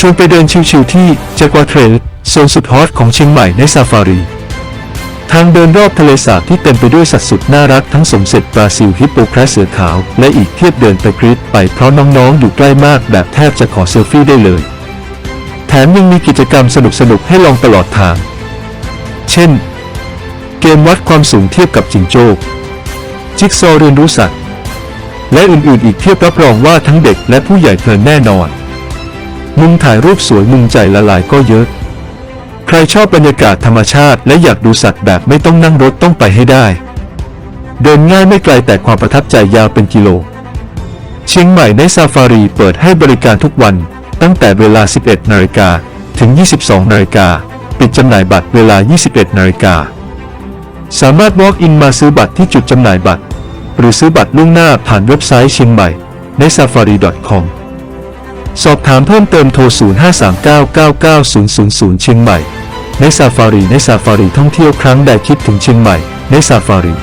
ชวนไปเดินชิวๆที่เจกวาเทรลโซนสุดฮอตของเชียงใหม่ในซาฟารี ทางเดินรอบทะเลสาบที่เต็มไปด้วยสัตว์สุดน่ารักทั้งสมเสร็จบราซิลฮิปโปแครสเสือขาว และอีกเทียบเดินไปกรีดไปเพราะน้องๆ อยู่ใกล้มากแบบแทบจะขอเซลฟี่ได้เลย แถมยังมีกิจกรรมสนุกๆ ให้ลองตลอดทาง เช่น เกมวัดความสูงเทียบกับจิงโจ้จิ๊กซอว์เรียนรู้สัตว์ และอื่นๆ อีกเทียบรับรองว่าทั้งเด็กและผู้ใหญ่เพลินแน่นอน มุมถ่ายรูปสวยมุมใจละลายก็เยอะ ใครชอบบรรยากาศธรรมชาติและอยากดูสัตว์แบบไม่ต้องนั่งรถต้องไปให้ได้ เดินง่ายไม่ไกลแต่ความประทับใจยาวเป็นกิโล เชียงใหม่ในซาฟารีเปิดให้บริการทุกวัน ตั้งแต่เวลา 11นาฬิกาถึง 22นาฬิกาปิดจำหน่ายบัตรเวลา 21นาฬิกาสามารถ walk in มาซื้อบัตรที่จุดจำหน่ายบัตร หรือซื้อบัตรล่วงหน้าผ่านเว็บไซต์เชียงใหม่ใน safari.com สอบถามเพิ่มเติมโทร 0539999000 เชียงใหม่ในซาฟารีในซาฟารีท่องเที่ยวครั้งใดคิดถึงเชียงใหม่ในซาฟารี